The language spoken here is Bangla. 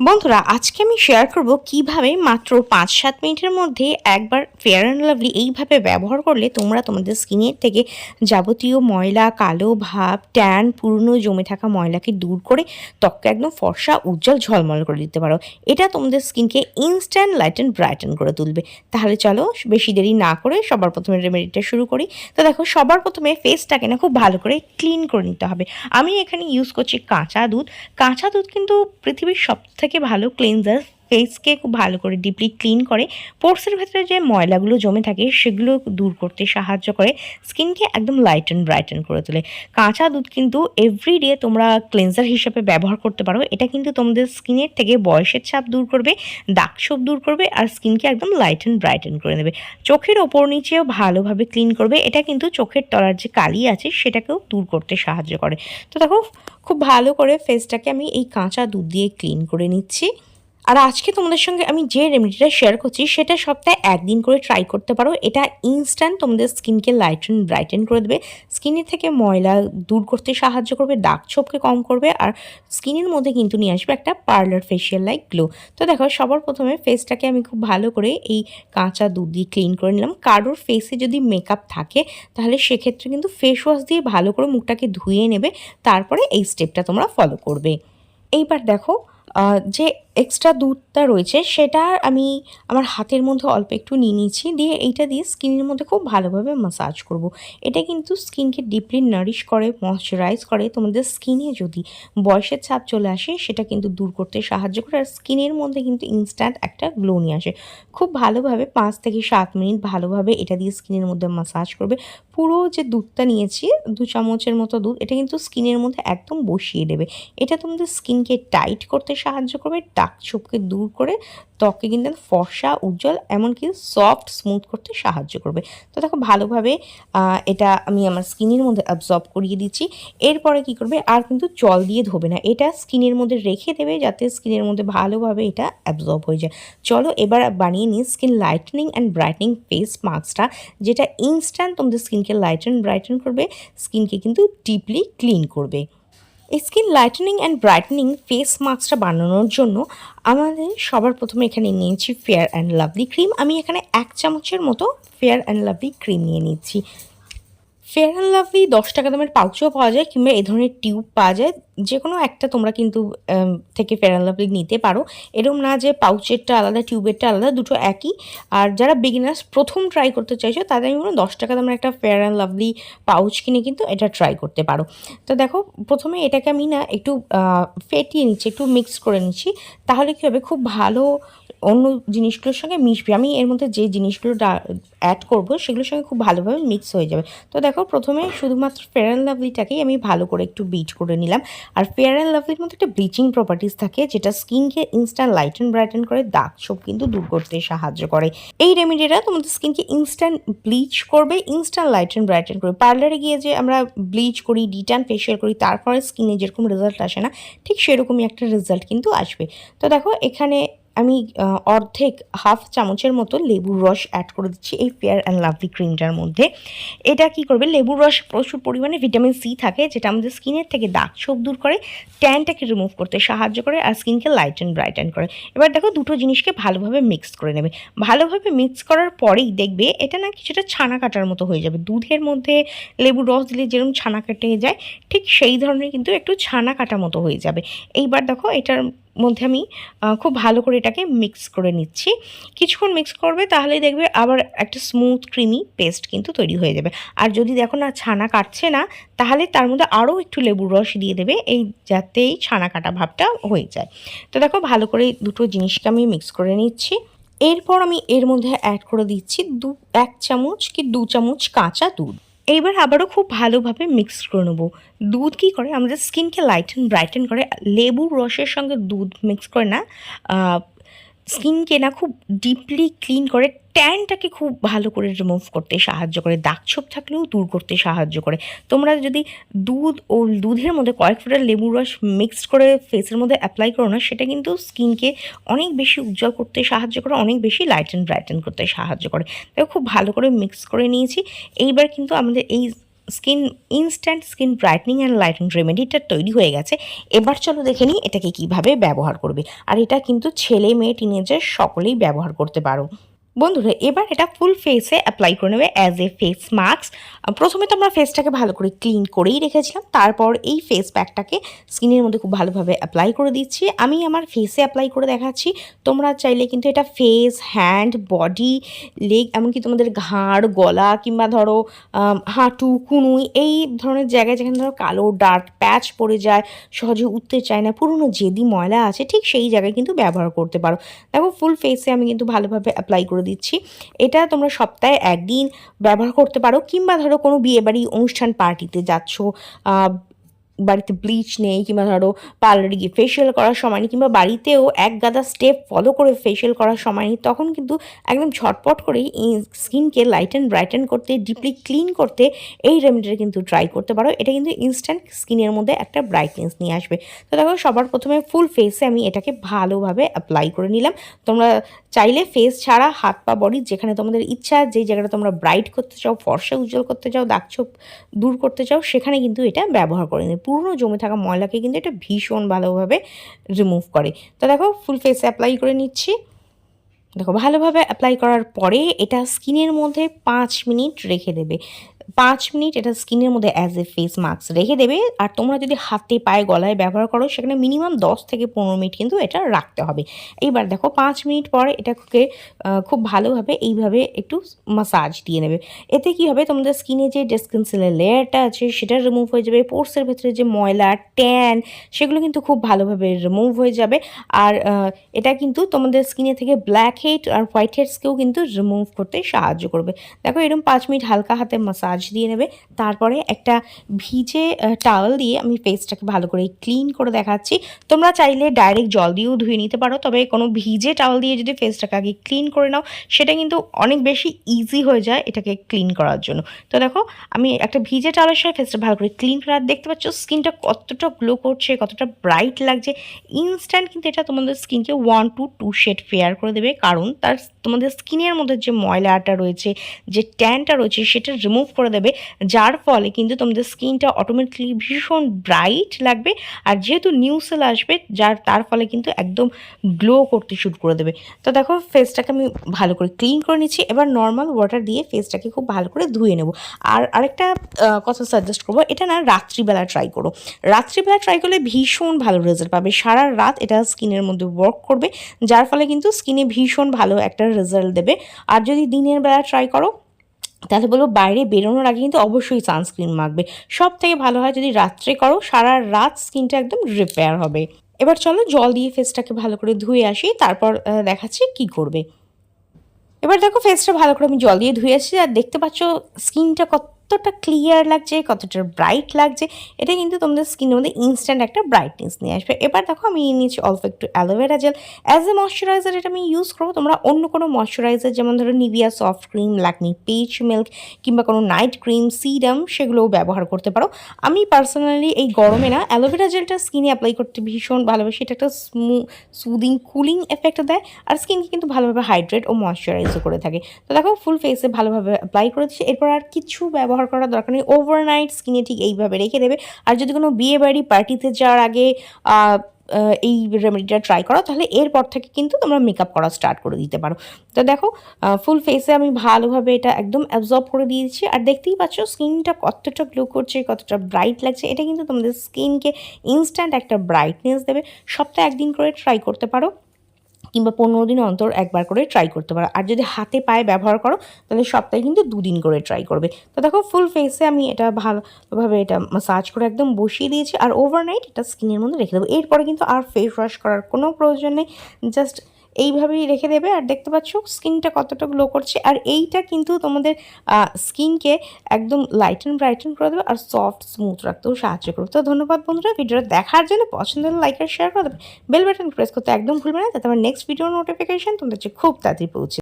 বন্ধুরা, আজকে আমি শেয়ার করব কীভাবে মাত্র পাঁচ সাত মিনিটের মধ্যে একবার ফেয়ার অ্যান্ড লাভলি এইভাবে ব্যবহার করলে তোমরা তোমাদের স্কিনের থেকে যাবতীয় ময়লা, কালো ভাব ট্যান পুরনো জমে থাকা ময়লাকে দূর করে ত্বককে একদম ফর্সা, উজ্জ্বল, ঝলমল করে দিতে পারো। এটা তোমাদের স্কিনকে ইনস্ট্যান্ট লাইট অ্যান্ড ব্রাইটেন করে তুলবে। তাহলে চলো, বেশি দেরি না করে সবার প্রথমে রেমেডিটা শুরু করি। তো দেখো, সবার প্রথমে ফেসটাকে না খুব ভালো করে ক্লিন করে নিতে হবে। আমি এখানে ইউজ করছি কাঁচা দুধ। কাঁচা দুধ কিন্তু পৃথিবীর সব থেকে ভালো ক্লিনজার ফেসকে খুব ভালো করে ডিপলি ক্লিন করে। পোর্সের ভেতরে যে ময়লাগুলো জমে থাকে, সেগুলো দূর করতে সাহায্য করে। স্কিনকে একদম লাইট অ্যান্ড ব্রাইটেন করে তোলে। কাঁচা দুধ কিন্তু এভরিডে তোমরা ক্লিনজার হিসেবে ব্যবহার করতে পারো। এটা কিন্তু তোমাদের স্কিনের থেকে বয়সের ছাপ দূর করবে, দাগ ছোপ দূর করবে আর স্কিনকে একদম লাইট অ্যান্ড ব্রাইটেন করে দেবে চোখের ওপর নিচেও ভালোভাবে ক্লিন করবে। এটা কিন্তু চোখের তলার যে কালি আছে, সেটাকেও দূর করতে সাহায্য করে। তো দেখো, খুব ভালো করে ফেসটাকে আমি এই কাঁচা দুধ দিয়ে ক্লিন করে নিচ্ছি। আর আজকে তোমাদের সঙ্গে আমি যে রেমেডিটা শেয়ার করছি, সেটা সপ্তাহে একদিন করে ট্রাই করতে পারো। এটা ইনস্ট্যান্ট তোমাদের স্কিনকে লাইটেন ব্রাইটেন করে দেবে। স্কিনের থেকে ময়লা দূর করতে সাহায্য করবে, দাগ ছোপকে কম করবে আর স্কিনের মধ্যে কিন্তু নিয়ে আসবে একটা পার্লার ফেশিয়াল লাইক গ্লো তো দেখো, সবার প্রথমে ফেসটাকে আমি খুব ভালো করে এই কাঁচা দুধ দিয়ে ক্লিন করে নিলাম। কারোর ফেসে যদি মেকআপ থাকে, তাহলে সেক্ষেত্রে কিন্তু ফেস ওয়াশ দিয়ে ভালো করে মুখটাকে ধুয়ে নেবে। তারপরে এই স্টেপটা তোমরা ফলো করবে। এইবার দেখো যে এক্সট্রা দুধটা রয়েছে, সেটা আমি আমার হাতের মধ্যে অল্প একটু নিয়ে নিয়েছি, দিয়ে এইটা দিয়ে স্কিনের মধ্যে খুব ভালোভাবে মাসাজ করব। এটা কিন্তু স্কিনকে ডিপলি নারিশ করে ময়শ্চারাইজ করে, তোমাদের স্কিনে যদি বয়সের ছাপ চলে আসে, সেটা কিন্তু দূর করতে সাহায্য করে, আর স্কিনের মধ্যে কিন্তু ইনস্ট্যান্ট একটা গ্লো নিয়ে আসে। খুব ভালোভাবে পাঁচ থেকে সাত মিনিট ভালোভাবে এটা দিয়ে স্কিনের মধ্যে মাসাজ করবে। পুরো যে দুধটা নিয়েছি, দু চামচের মতো দুধ, এটা কিন্তু স্কিনের মধ্যে একদম বসিয়ে দেবে। এটা তোমাদের স্কিনকে টাইট করতে সাহায্য করবে দাগ ছোপকে দূর করে ত্বককে কিন্তু ফর্সা, উজ্জ্বল, এমনকি সফট স্মুথ করতে সাহায্য করবে। তো দেখো, ভালোভাবে এটা আমি আমার স্কিনের মধ্যে অ্যাবজর্ব করিয়ে দিচ্ছি। এরপরে কি করবে? আর কিন্তু জল দিয়ে ধোবে না। এটা স্কিনের মধ্যে রেখে দেবে যাতে স্কিনের মধ্যে ভালোভাবে এটা অ্যাবজর্ব হয়ে যায়। চলো, এবার বানিয়ে নিই skin lightening and brightening face মাস্কটা যেটা ইনস্ট্যান্ট তোমাদের স্কিনকে লাইটেন ব্রাইটেন করবে স্কিনকে কিন্তু ডিপলি ক্লিন করবে। Skin lightening and brightening face মাস্কটা বানানোর জন্য আমাদের সবার প্রথমে এখানে নিয়েছি ফেয়ার অ্যান্ড লাভলি ক্রিম আমি এখানে এক চামচের মতো ফেয়ার অ্যান্ড লাভলি ক্রিম নিয়ে নিচ্ছি। ফেয়ার অ্যান্ড লাভলি দশ টাকা দামের পাউচও পাওয়া যায় কিংবা এ ধরনের টিউব পাওয়া যায়। যে কোনো একটা তোমরা কিন্তু থেকে ফেয়ার অ্যান্ড লাভলি নিতে পারো। এরকম না যে পাউচেরটা আলাদা, টিউবেরটা আলাদা, দুটো একই। আর যারা বিগিনার্স প্রথম ট্রাই করতে চাইছো, তাদের আমি বলুন দশ টাকা দামের একটা ফেয়ার অ্যান্ড লাভলি পাউচ কিনে কিন্তু এটা ট্রাই করতে পারো। তো দেখো, প্রথমে এটাকে আমি না একটু ফেটিয়ে নিচ্ছি, একটু মিক্স করে নিচ্ছি। তাহলে কী হবে? খুব ভালো অন্য জিনিসগুলোর সঙ্গে মিশবে। আমি এর মধ্যে যে জিনিসগুলো অ্যাড করব, সেগুলোর সঙ্গে খুব ভালোভাবে মিক্স হয়ে যাবে। তো দেখো, প্রথমে শুধুমাত্র ফেয়ার অ্যান্ড লাভলিটাকেই আমি ভালো করে একটু বিট করে নিলাম। আর ফেয়ার অ্যান্ড লাভলির মধ্যে একটা ব্লিচিং প্রপার্টিস থাকে, যেটা স্কিনকে ইনস্ট্যান্ট লাইটেন ব্রাইটেন করে দাগ সব কিন্তু দূর করতে সাহায্য করে। এই রেমেডিটা তোমাদের স্কিনকে ইনস্ট্যান্ট ব্লিচ করবে ইনস্ট্যান্ট লাইটেন ব্রাইটেন করবে। পার্লারে গিয়ে যে আমরা ব্লিচ করি ডিটান ফেশিয়াল করি, তারপরে স্কিনে যেরকম রেজাল্ট আসে না, ঠিক সেরকমই একটা রেজাল্ট কিন্তু আসবে। তো দেখো, এখানে আমি অর্ধেক হাফ চামচের মতো লেবুর রস অ্যাড করে দিচ্ছি এই ফেয়ার অ্যান্ড লাভলি ক্রিমটার মধ্যে। এটা কি করবে? লেবুর রস প্রচুর পরিমাণে ভিটামিন সি থাকে, যেটা আমাদের স্কিনের থেকে দাগ ছোপ দূর করে ট্যানটাকে রিমুভ করতে সাহায্য করে আর স্কিনকে লাইট অ্যান্ড ব্রাইটেন করে। এবার দেখো দুটো জিনিসকে ভালোভাবে মিক্স করে নেবে। ভালোভাবে মিক্স করার পরেই দেখবে এটা না কিছুটা ছানা কাটার মতো হয়ে যাবে। দুধের মধ্যে লেবুর রস দিলে যেরকম ছানা কেটে যায়, ঠিক সেই ধরনের কিন্তু একটু ছানা কাটা মতো হয়ে যাবে। এইবার দেখো এটার মধ্যে আমি খুব ভালো করে এটাকে মিক্স করে নিচ্ছি। কিছুক্ষণ মিক্স করবে তাহলে দেখবে আবার একটা স্মুথ ক্রিমি পেস্ট কিন্তু তৈরি হয়ে যাবে। আর যদি দেখো না ছানা কাটছে না, তাহলে তার মধ্যে আরও একটু লেবুর রস দিয়ে দেবে, এই যাতে এই ছানা কাটা ভাবটা হয়ে যায়। তো দেখো ভালো করে দুটো জিনিসকে আমি মিক্স করে নিচ্ছি। এরপর আমি এর মধ্যে অ্যাড করে দিচ্ছি দু, এক চামচ কি দু চামচ কাঁচা দুধ। এইবার আবারও খুব ভালোভাবে মিক্স করে নেব। দুধ কী করে? আমাদের স্কিনকে লাইটেন ব্রাইটেন করে। লেবুর রসের সঙ্গে দুধ মিক্স করে না স্কিনকে না খুব ডিপলি ক্লিন করে ট্যানটাকে খুব ভালো করে রিমুভ করতে সাহায্য করে দাগ ছোপ থাকলেও দূর করতে সাহায্য করে। তোমরা যদি দুধ ও দুধের মধ্যে কয়েক ফোঁটা লেবুর রস মিক্সড করে ফেসের মধ্যে অ্যাপ্লাই করো না, সেটা কিন্তু স্কিনকে অনেক বেশি উজ্জ্বল করতে সাহায্য করে, অনেক বেশি লাইট অ্যান্ড ব্রাইটেন করতে সাহায্য করে। তাই খুব ভালো করে মিক্স করে নিয়েছি। এইবার কিন্তু আমাদের এই skin instant skin brightening and lighting রেমেডিটা তৈরি হয়ে গেছে। এবার চলো দেখে নিই এটাকে কীভাবে ব্যবহার করবে। আর এটা কিন্তু ছেলে মেয়ে টিনেজার সকলেই ব্যবহার করতে পারো। বন্ধুরা, এবার এটা ফুল ফেসে অ্যাপ্লাই করে নেবে অ্যাজ এ ফেস মাস্ক প্রথমে তো আমরা ফেসটাকে ভালো করে ক্লিন করেই রেখেছিলাম, তারপর এই ফেস প্যাকটাকে স্কিনের মধ্যে খুব ভালোভাবে অ্যাপ্লাই করে দিচ্ছি। আমি আমার ফেসে অ্যাপ্লাই করে দেখাচ্ছি, তোমরা চাইলে কিন্তু এটা ফেস হ্যান্ড বডি লেগ এমনকি তোমাদের ঘাড়, গলা কিংবা ধরো হাঁটু, কুনুই, এই ধরনের জায়গায় যেখানে ধরো কালো ডার্ক প্যাচ পড়ে যায়, সহজে উঠতে চায় না, পুরনো যেদি ময়লা আছে, ঠিক সেই জায়গায় কিন্তু ব্যবহার করতে পারো। দেখো ফুল ফেসে আমি কিন্তু ভালোভাবে অ্যাপ্লাই করে দিচ্ছি। এটা তোমরা সপ্তাহে একদিন ব্যবহার করতে পারো কিংবা ধরো কোনো বিয়েবাড়ি অনুষ্ঠান পার্টিতে যাচ্ছ বাড়িতে ব্লিচ নেই কিংবা ধরো পার্লারে গিয়ে ফেশিয়াল করার সময় নেই কিংবা বাড়িতেও এক গাদা স্টেপ ফলো করে ফেশিয়াল করার সময় নেই, তখন কিন্তু একদম ঝটপট করেই স্কিনকে লাইট অ্যান্ড ব্রাইটেন করতে ডিপলি ক্লিন করতে এই রেমেডিটা কিন্তু ট্রাই করতে পারো। এটা কিন্তু ইনস্ট্যান্ট স্কিনের মধ্যে একটা ব্রাইটনেস নিয়ে আসবে। তো দেখো সবার প্রথমে ফুল ফেসে আমি এটাকে ভালোভাবে অ্যাপ্লাই করে নিলাম। তোমরা চাইলে ফেস ছাড়া, হাত পা বডি যেখানে তোমাদের ইচ্ছা, যেই জায়গাটা তোমরা ব্রাইট করতে চাও, ফর্সা, উজ্জ্বল করতে চাও, দাগ ছোপ দূর করতে চাও, সেখানে কিন্তু এটা ব্যবহার করে নেবে পুরনো জমে থাকা ময়লাকে কিন্তু এটা ভীষণ ভালোভাবে রিমুভ করে। তো দেখো ফুল ফেসে অ্যাপ্লাই করে নিচ্ছি। দেখো, ভালোভাবে অ্যাপ্লাই করার পরে এটা স্কিনের মধ্যে পাঁচ মিনিট রেখে দেবে। পাঁচ মিনিট এটা স্কিনের মধ্যে অ্যাজ এ ফেস মাস্ক রেখে দেবে। আর তোমরা যদি হাতে পায়ে গলায় ব্যবহার করো, সেখানে মিনিমাম দশ থেকে পনেরো মিনিট কিন্তু এটা রাখতে হবে। এইবার দেখো, পাঁচ মিনিট পরে এটাকে খুব ভালোভাবে এইভাবে একটু মাসাজ দিয়ে নেবে। এতে কি হবে? তোমাদের স্কিনে যে ডেসকেন্সিলের লেয়ারটা আছে, সেটা রিমুভ হয়ে যাবে। পোর্সের ভেতরে যে ময়লা ট্যান সেগুলো কিন্তু খুব ভালোভাবে রিমুভ হয়ে যাবে। আর এটা কিন্তু তোমাদের স্কিনে থেকে ব্ল্যাক হেড আর হোয়াইট হেডসকেও কিন্তু রিমুভ করতে সাহায্য করবে। দেখো এরকম পাঁচ মিনিট হালকা হাতে মাসাজ দিয়ে নেবে। তারপরে একটা ভিজে টাওয়াল দিয়ে আমি ফেসটাকে ভালো করে ক্লিন করে দেখাচ্ছি। তোমরা চাইলে ডাইরেক্ট জল দিয়েও ধুয়ে নিতে পারো, তবে কোনো ভিজে টাওয়াল দিয়ে যদি ফেসটাকে আগে ক্লিন করে নাও, সেটা কিন্তু অনেক বেশি ইজি হয়ে যায় এটাকে ক্লিন করার জন্য। তো দেখো, আমি একটা ভিজে টাওয়েলের সাথে ফেসটা ভালো করে ক্লিন করে, আর দেখতে পাচ্ছ স্কিনটা কতটা গ্লো করছে, কতটা ব্রাইট লাগছে। ইনস্ট্যান্ট কিন্তু এটা তোমাদের স্কিনকে one to two shade fair করে দেবে, কারণ তার তোমাদের স্কিনের মধ্যে যে ময়লাটা রয়েছে, যে ট্যানটা রয়েছে, সেটা রিমুভ করে দেবে, যার ফলে কিন্তু তোমাদের স্কিনটা অটোমেটিকলি ভীষণ ব্রাইট লাগবে। আর যেহেতু নিউ সেল আসবে, যার, তার ফলে কিন্তু একদম গ্লো করতে শুরু করে দেবে। তো দেখো ফেসটাকে আমি ভালো করে ক্লিন করে নিচ্ছি। এবার নর্মাল ওয়াটার দিয়ে ফেসটাকে খুব ভালো করে ধুয়ে নেব। আর আরেকটা কথা সাজেস্ট করব, এটা না রাত্রিবেলা ট্রাই করো। রাত্রিবেলা ট্রাই করলে ভীষণ ভালো রেজাল্ট পাবে। সারা রাত এটা স্কিনের মধ্যে ওয়ার্ক করবে, যার ফলে কিন্তু স্কিনে ভীষণ ভালো একটা রেজাল্ট দেবে। আর যদি দিনের বেলা ট্রাই করো তাহলে বলব বাইরে বেরোনোর আগে কিন্তু অবশ্যই সানস্ক্রিন মাখবে। সব থেকে ভালো হয় যদি রাত্রে করো, সারা রাত স্কিনটা একদম রিপেয়ার হবে। এবার চলো জল দিয়ে ফেসটাকে ভালো করে ধুয়ে আসি, তারপর দেখাচ্ছি কি করবে। এবার দেখো ফেসটা ভালো করে আমি জল দিয়ে ধুয়ে আসছি, আর দেখতে পাচ্ছ স্কিনটা কতটা ক্লিয়ার লাগছে, কতটা ব্রাইট লাগছে, এটা কিন্তু তোমাদের স্কিনের মধ্যে ইনস্ট্যান্ট একটা ব্রাইটনেস নিয়ে আসবে। এবার দেখো আমি নিয়ে নিচ্ছি অল্প একটু aloe vera gel as a moisturiser এটা আমি ইউজ করব, তোমরা অন্য কোনো ময়শ্চারাইজার যেমন ধরো নিভিয়া সফট ক্রিম লাকমি পেচ মিল্ক কিংবা কোনো নাইট ক্রিম সিরাম সেগুলোও ব্যবহার করতে পারো। আমি পার্সোনালি এই গরমে না অ্যালোভেরা জেলটা স্কিনে অ্যাপ্লাই করতে ভীষণ ভালোবাসি। এটা একটা স্মু সুদিং কুলিং এফেক্ট দেয় আর স্কিনকে কিন্তু ভালোভাবে হাইড্রেট ও ময়শ্চারাইজও করে থাকে। তো দেখো ফুল ফেসে ভালোভাবে অ্যাপ্লাই করে দিচ্ছি এরপর আর কিছু ব্যবহার করার দরকার নেই। ওভারনাইট স্কিনে ঠিক এইভাবে রেখে দেবে। আর যদি কোনো বিয়ে বাড়ি পার্টিতে যাওয়ার আগে এই রেমেডিটা ট্রাই করো, তাহলে এরপর থেকে কিন্তু তোমরা মেকআপ করা স্টার্ট করে দিতে পারো। তো দেখো ফুল ফেসে আমি ভালোভাবে এটা একদম অ্যাবজর্ব করে দিয়েছি। আর দেখতেই পাচ্ছ স্কিনটা কতটা গ্লো করছে, কতটা ব্রাইট লাগছে। এটা কিন্তু তোমাদের স্কিনকে ইনস্ট্যান্ট একটা ব্রাইটনেস দেবে। সপ্তাহে একদিন করে ট্রাই করতে পারো। কিংবা পনেরো দিন অন্তর একবার করে ট্রাই করতে পারো। আর যদি হাতে পায়ে ব্যবহার করো, তাহলে সপ্তাহে কিন্তু দুদিন করে ট্রাই করবে। তো দেখো ফুল ফেসে আমি এটা ভালোভাবে এটা মাসাজ করে একদম বসিয়ে দিয়েছি। আর ওভারনাইট এটা স্কিনের মধ্যে রেখে দেবো। এরপরে কিন্তু আর ফেস ওয়াশ করার কোনো প্রয়োজন নেই। জাস্ট এইভাবেই রেখে দেবে। আর দেখতে পাচ্ছ, স্কিনটা কতটা গ্লো করছে। আর এইটা কিন্তু তোমাদের স্কিনকে একদম লাইট লাইটেন ব্রাইটেন করে দেবে আর সফট স্মুথ রাখতেও সাহায্য করবে। তো ধন্যবাদ বন্ধুরা, ভিডিওটা দেখার জন্য পছন্দ হলে লাইক আর শেয়ার করে দেবে। বেল বাটন প্রেস করতে একদম ভুলবে না। যাতে আমার নেক্সট ভিডিও নোটিফিকেশন তোমাদের খুব তাড়াতাড়ি পৌঁছে